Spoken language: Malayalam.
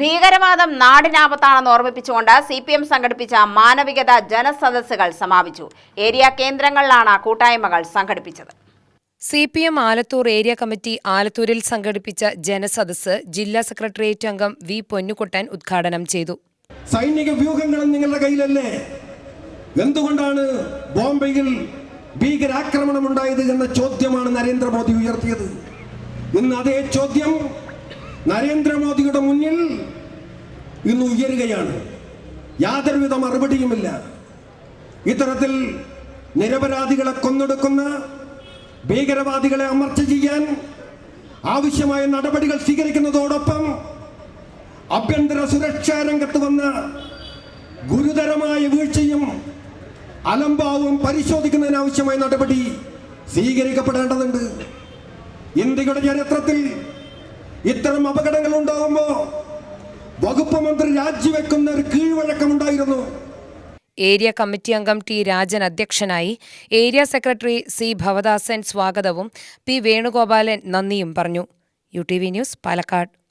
ഭീകരവാദം നാടിനാപത്താണെന്ന് ഓർമ്മിപ്പിച്ചുകൊണ്ട് സി പി എം സംഘടിപ്പിച്ച മാനവികത ജനസദസ്സുകൾ സമാപിച്ചു. ഏരിയ കേന്ദ്രങ്ങളിലാണ് കൂട്ടായ്മകൾ സംഘടിപ്പിച്ചത്. C P M Alathur area committee ആലത്തൂരിൽ സംഘടിപ്പിച്ച ജനസദസ്സ് ജില്ലാ സെക്രട്ടേറിയറ്റ് അംഗം വി പൊന്നുകുട്ടൻ ഉദ്ഘാടനം ചെയ്തു. സൈനിക വ്യൂഹങ്ങളും നിങ്ങളുടെ കയ്യിലല്ലേ? എന്തുകൊണ്ടാണ് ബോംബെയിൽ ഭീകരാക്രമണം ഉണ്ടായത് എന്ന ചോദ്യമാണ് നരേന്ദ്രമോദി ഉയർത്തിയത്? ഇന്ന് അതേ ചോദ്യം നരേന്ദ്രമോദിയുടെ മുന്നിൽ ഇന്ന് ഉയരുകയാണ്. യാതൊരുവിധ മറുപടിയുമില്ല. ഇത്തരത്തിൽ നിരപരാധികളെ കൊന്നൊടുക്കുന്ന ഭീകരവാദികളെ അമർച്ച ചെയ്യാൻ ആവശ്യമായ നടപടികൾ സ്വീകരിക്കുന്നതോടൊപ്പം ആഭ്യന്തര സുരക്ഷാ രംഗത്ത് വന്ന ഗുരുതരമായ വീഴ്ചയും അലംഭാവവും പരിശോധിക്കുന്നതിനാവശ്യമായ നടപടി സ്വീകരിക്കപ്പെടേണ്ടതുണ്ട്. ഇന്ത്യയുടെ ചരിത്രത്തിൽ ഇത്തരം അപകടങ്ങൾ ഉണ്ടാകുമ്പോൾ വകുപ്പ് മന്ത്രി രാജിവെക്കുന്ന ഒരു കീഴ്വഴക്കമുണ്ടായിരുന്നു. ഏരിയ കമ്മിറ്റി അംഗം ടി രാജൻ അധ്യക്ഷനായി ഏരിയ സെക്രട്ടറി സി ഭവദാസൻ സ്വാഗതവും പി വേണുഗോപാലൻ നന്ദിയും പറഞ്ഞു. U T V news Palakkad.